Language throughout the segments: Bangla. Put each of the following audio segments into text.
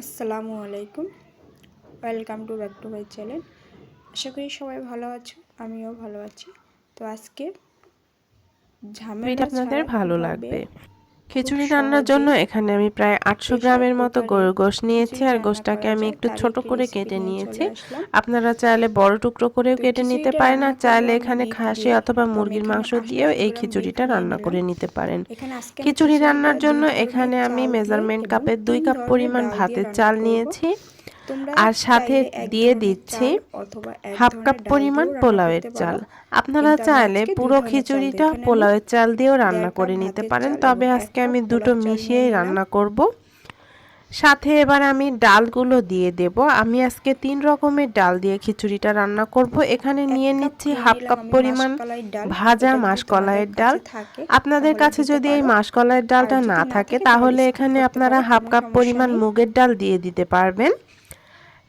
আসসালামু আলাইকুম। Welcome to back to my channel আশা করি সবাই ভালো আছো আমিও ভালো আছি। তো আজকে ঝামেলা আপনাদের ভালো লাগবে। খিচুড়ি রান্নার জন্য এখানে আমি প্রায় আটশো গ্রামের মতো গরুর গোশ নিয়েছি আর গোশটাকে আমি একটু ছোট করে কেটে নিয়েছি। আপনারা চাইলে বড় টুকরো করেও কেটে নিতে পারে পারেন আর চাইলে এখানে খাসি অথবা মুরগির মাংস দিয়েও এই খিচুড়িটা রান্না করে নিতে পারেন। খিচুড়ি রান্নার জন্য এখানে আমি মেজারমেন্ট কাপের দুই কাপ পরিমাণ ভাতের চাল নিয়েছি। আর সাথে দিয়ে দিচ্ছি হাফ কাপ পরিমাণ পোলাওয়ের চাল। আপনারা চাইলে পুরো। খিচুড়িটা পোলাওয়ের চাল দিয়েও রান্না করে নিতে পারেন। তবে আজকে আমি দুটো মিশিয়েই রান্না করব। সাথে এবার আমি ডালগুলো দিয়ে দেব। আমি আজকে তিন রকমের ডাল দিয়ে খিচুড়িটা রান্না করব। এখানে নিয়ে নিচ্ছি হাফ কাপ পরিমাণ ভাজা মাসকলাইয়ের ডাল। আপনাদের কাছে যদি এই। মাসকলাইয়ের ডালটা না থাকে তাহলে এখানে আপনারা হাফ কাপ পরিমাণ মুগের ডাল দিয়ে দিতে পারবেন।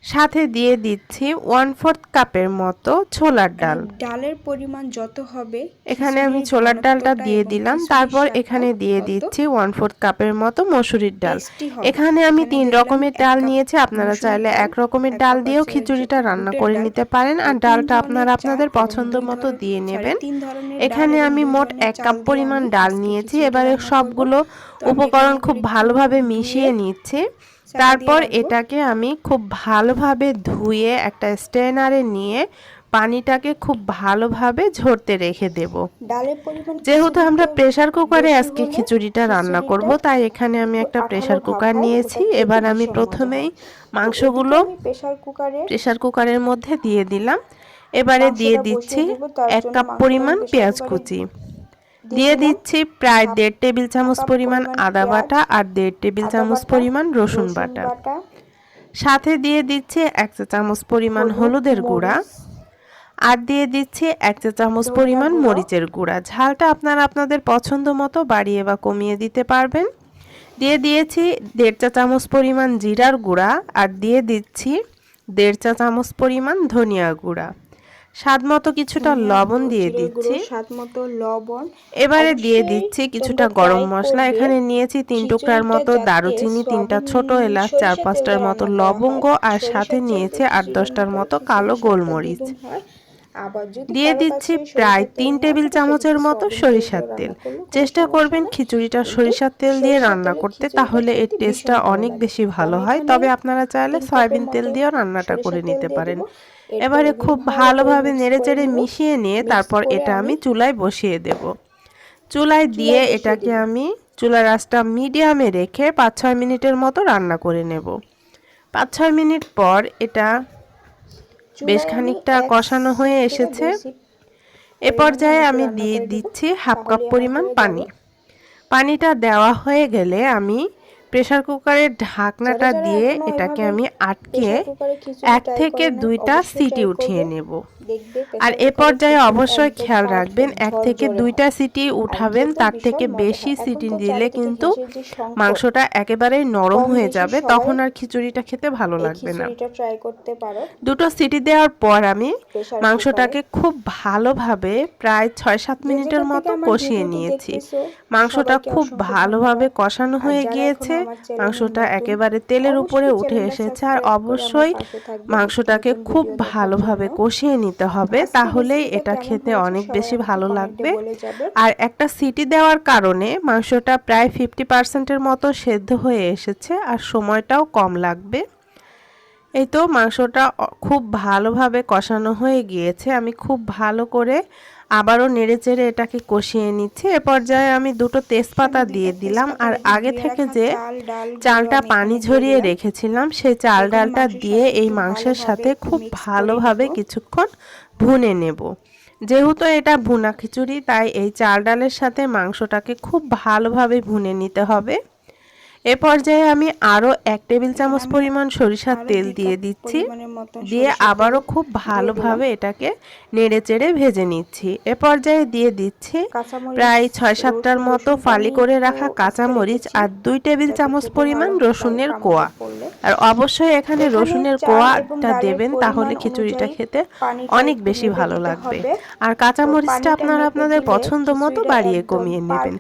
সাথে দিয়ে দিচ্ছি ওয়ান ফোর্থ কাপের মতো ছোলার ডাল। ডালের পরিমাণ যত হবে এখানে আমি ছোলার ডালটা দিয়ে দিলাম। তারপর এখানে দিয়ে দিচ্ছি ওয়ান ফোর্থ কাপের মতো মসুরির ডাল। এখানে আমি তিন রকমের ডাল নিয়েছি। আপনারা চাইলে এক রকমের ডাল দিয়েও খিচুড়িটা রান্না করে নিতে পারেন। আর ডালটা আপনারা আপনাদের পছন্দ মতো দিয়ে নেবেন। এখানে আমি মোট এক কাপ পরিমাণ ডাল নিয়েছি। এবারে সবগুলো উপকরণ খুব ভালোভাবে মিশিয়ে নিচ্ছি। তারপর এটাকে আমি খুব ভালোভাবে ধুয়ে একটা স্ট্রেনারে নিয়ে পানিটাকে খুব ভালোভাবে ঝরতে রেখে দেব। যেহেতু আমরা প্রেসার কুকারে আজকে খিচুড়িটা রান্না করব তাই এখানে আমি একটা প্রেসার কুকার নিয়েছি। এবার আমি প্রথমেই মাংসগুলো প্রেসার কুকারে প্রেসার কুকারের মধ্যে দিয়ে দিলাম। এবারে দিয়ে দিচ্ছি এক কাপ পরিমাণ পেঁয়াজ কুচি। দিয়ে দিচ্ছি প্রায় দেড় টেবিল চামচ পরিমাণ পরিমাণ আদা বাটা আর দেড় টেবিল চামচ পরিমাণ রসুন বাটা। সাথে দিয়ে দিচ্ছি এক চা চামচ পরিমাণ হলুদের গুঁড়া। আর দিয়ে দিচ্ছি এক চা চামচ পরিমাণ মরিচের গুঁড়া। ঝালটা আপনারা আপনাদের পছন্দ মতো বাড়িয়ে বা কমিয়ে দিতে পারবেন। দিয়ে দিয়েছি দেড় চা চামচ পরিমাণ জিরার গুঁড়া আর দিয়ে দিচ্ছি দেড় চা চামচ পরিমাণ ধনিয়া গুঁড়া। স্বাদ মতো কিছুটা লবণ দিয়ে দিচ্ছি গুঁড়ো, স্বাদ মতো লবণ। এবারে দিয়ে দিচ্ছি কিছুটা গরম মশলা। এখানে নিয়েছি তিন টুকরার মতো দারুচিনি তিনটা ছোট এলাচ চার পাঁচটার মতো লবঙ্গ আর সাথে নিয়েছি আট দশটার মতো কালো গোলমরিচ। হয়। দিয়ে দিচ্ছি প্রায় তিন টেবিল চামচের মতো সরিষার তেল চেষ্টা করবেন খিচুড়িটা সরিষার তেল দিয়ে রান্না করতে। তাহলে এর টেস্টটা অনেক বেশি ভালো হয়। তবে আপনারা চাইলে সয়াবিন তেল দিয়েও রান্নাটা করে নিতে পারেন। এবারে খুব ভালোভাবে mix নেড়ে চেড়ে মিশিয়ে নিয়ে তারপর এটা আমি আমি চুলায় বসিয়ে দেব। চুলায় দিয়ে এটাকে আমি চুলার আঁচটা মিডিয়ামে রেখে পাঁচ ছয় মিনিটের মতো রান্না করে নেব। পাঁচ ছয় মিনিট পর এটা বেশ খানিকটা কষানো হয়ে এসেছে। এ পর্যায়ে আমি দিয়ে দিচ্ছি হাফ কাপ পরিমাণ পানি। পানিটা দেওয়া হয়ে গেলে আমি প্রেসার কুকারের ঢাকনাটা দিয়ে এটাকে আমি আটকে এক থেকে দুইটা সিটি উঠিয়ে নেব। আর এ পর্যায়ে অবশ্যই খেয়াল রাখবেন এক থেকে দুইটা সিটি উঠাবেন তার থেকে বেশি সিটি দিলে কিন্তু মাংসটা একেবারেই নরম হয়ে যাবে তখন আর খিচুড়িটা খেতে ভালো লাগবে না। দুটো সিটি দেওয়ার পর আমি মাংসটাকে খুব ভালোভাবে প্রায় ছয় সাত মিনিটের মতো কষিয়ে নিয়েছি। মাংসটা খুব ভালোভাবে কষানো হয়ে গিয়েছে মাংসটা একেবারে তেলের উপরে উঠে এসেছে। আর অবশ্যই মাংসটাকে খুব ভালোভাবে কষিয়ে নিতে হবে। তাহলেই এটা খেতে অনেক বেশি ভালো লাগবে। আর একটা সিটি দেওয়ার কারণে মাংসটা প্রায় ফিফটি পার্সেন্টের মতো সেদ্ধ হয়ে এসেছে আর সময়টাও কম লাগবে। এই তো মাংসটা খুব ভালোভাবে কষানো হয়ে গিয়েছে। আমি খুব ভালো করে আবারও নেড়ে চেড়ে এটাকে কষিয়ে নিচ্ছি। এ পর্যায়ে আমি দুটো তেজপাতা দিয়ে দিলাম। আর আগে থেকে যে চালটা পানি ঝরিয়ে রেখেছিলাম সেই চাল ডালটা দিয়ে এই মাংসের সাথে খুব ভালোভাবে কিছুক্ষণ ভুনে নেব। যেহেতু এটা ভুনা খিচুড়ি তাই এই চাল ডালের সাথে মাংসটাকে খুব ভালোভাবে ভুনে নিতে হবে। এ পর্যায়ে আমি আরও এক টেবিল চামচ পরিমাণ সরিষার তেল দিয়ে দিচ্ছি। দিয়ে আবারও খুব ভালোভাবে এটাকে নেড়ে চেড়ে ভেজে নিচ্ছি। এ পর্যায়ে দিয়ে দিচ্ছি প্রায় ছয় সাতটার মতো ফালি করে রাখা কাঁচামরিচ আর দুই টেবিল চামচ পরিমাণ রসুনের কোয়া। আর অবশ্যই এখানে রসুনের কোয়াটা দেবেন তাহলে খিচুড়িটা খেতে অনেক বেশি ভালো লাগবে। আর কাঁচামরিচটা আপনারা আপনাদের পছন্দ মতো বাড়িয়ে কমিয়ে নেবেন।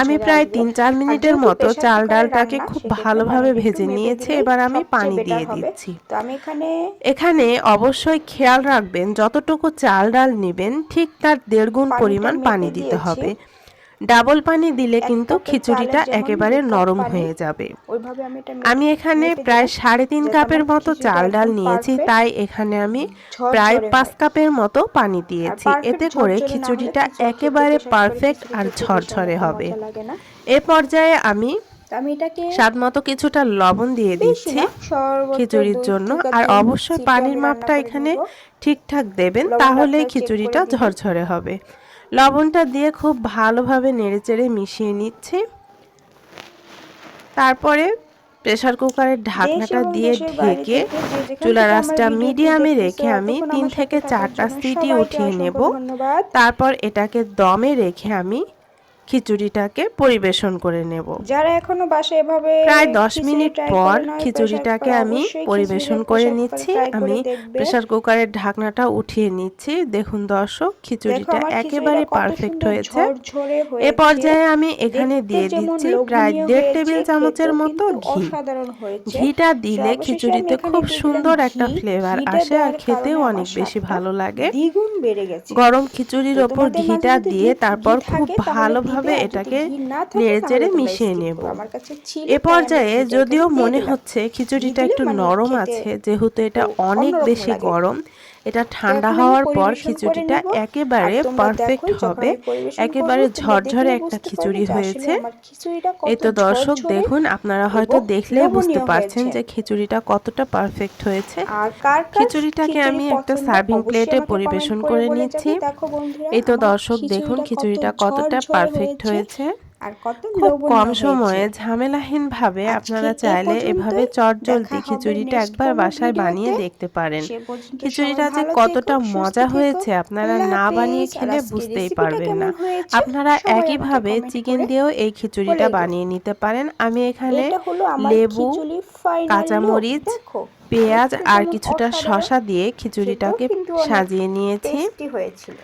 আমি প্রায় তিন চার মিনিটের মতো চাল cooker ডালটাকে খুব ভালোভাবে ভেজে নিয়েছে এবার আমি পানি দিয়ে দিচ্ছি। তো আমি এখানে এখানে অবশ্যই খেয়াল রাখবেন যতটুকু চাল ডাল নেবেন ঠিক তার দেড় গুণ পরিমাণ পানি দিতে হবে। ডাবল পানি দিলে কিন্তু খিচুড়িটা একেবারে নরম হয়ে যাবে। আমি এখানে প্রায় সাড়ে তিন কাপের মতো চাল ডাল নিয়েছি তাই এখানে আমি প্রায় পাঁচ কাপের মতো পানি দিয়েছি। এতে করে খিচুড়িটা একেবারে পারফেক্ট আর ঝরঝরে হবে। এ পর্যায়ে আমি আমি এটাকে স্বাদ মতো কিছুটা লবণ দিয়ে দিচ্ছি খিচুড়ির জন্য। আর অবশ্যই পানির মাপটা এখানে ঠিকঠাক দেবেন তাহলে খিচুড়িটা ঝরঝরে হবে। লবণটা দিয়ে খুব ভালোভাবে নেড়েচেড়ে মিশিয়ে নিচ্ছি। তারপরে প্রেসার কুকারের ঢাকনাটা দিয়ে ঢেকে আঁচটা ভিডিওটি মিডিয়ামে রেখে আমি তিন থেকে চারটা সিটি উঠিয়ে নেব। তারপর এটাকে দমে রেখে আমি খিচুড়িটাকে পরিবেশন করে নেব। যারা এখনও বাসায় এভাবে প্রায় দশ মিনিট পর খিচুড়িটাকে আমি পরিবেশন করে নিচ্ছি। আমি। প্রেসার কুকারের ঢাকনাটা উঠিয়ে নিচ্ছি। দেখুন দর্শক খিচুড়িটা একেবারে পারফেক্ট হয়েছে। এ পর্যায়ে আমি এখানে দিয়ে দিচ্ছি প্রায় দেড় টেবিল চামচের মতো ঘি। ঘিটা দিলে খিচুড়িতে খুব সুন্দর একটা ফ্লেভার আসে আর খেতেও অনেক বেশি ভালো লাগে। গরম খিচুড়ির ওপর ঘিটা দিয়ে তারপর খুব তাহলে ভালোভাবে এটাকে নেড়েচেড়ে নেড়ে চেড়ে মিশিয়ে নেব। এ পর্যায়ে যদিও মনে হচ্ছে খিচুড়িটা একটু নরম আছে যেহেতু এটা অনেক বেশি গরম। এটা ঠান্ডা হওয়ার পর খিচুড়িটা একেবারে পারফেক্ট হবে। একেবারে ঝরঝরে একটা খিচুড়ি হয়েছে। এই তো দর্শক দেখুন আপনারা হয়তো এবং দেখলেও বুঝতে পারছেন যে খিচুড়িটা কতটা পারফেক্ট হয়েছে। খিচুড়িটাকে আমি একটা সার্ভিং প্লেটে পরিবেশন করে নিচ্ছি। এই তো দর্শক দেখুন খিচুড়িটা কতটা পারফেক্ট হয়েছে। আর কত খুব কম। সময়ে ঝামেলাহীন ভাবে আপনারা চাইলে এভাবে চটজলদি খিচুড়িটা একবার বাসায় বানিয়ে দেখতে পারেন। খিচুড়িটা যে কতটা মজা হয়েছে আপনারা না বানিয়ে খেলে বুঝতেই পারবেন না। আপনারা একইভাবে চিকেন দিয়েও এই খিচুড়িটা বানিয়ে নিতে পারেন। আমি এখানে লেবু কাঁচামরিচ পেঁয়াজ আর কিছুটা শসা দিয়ে খিচুড়িটাকে সাজিয়ে নিয়েছি। হয়েছিল।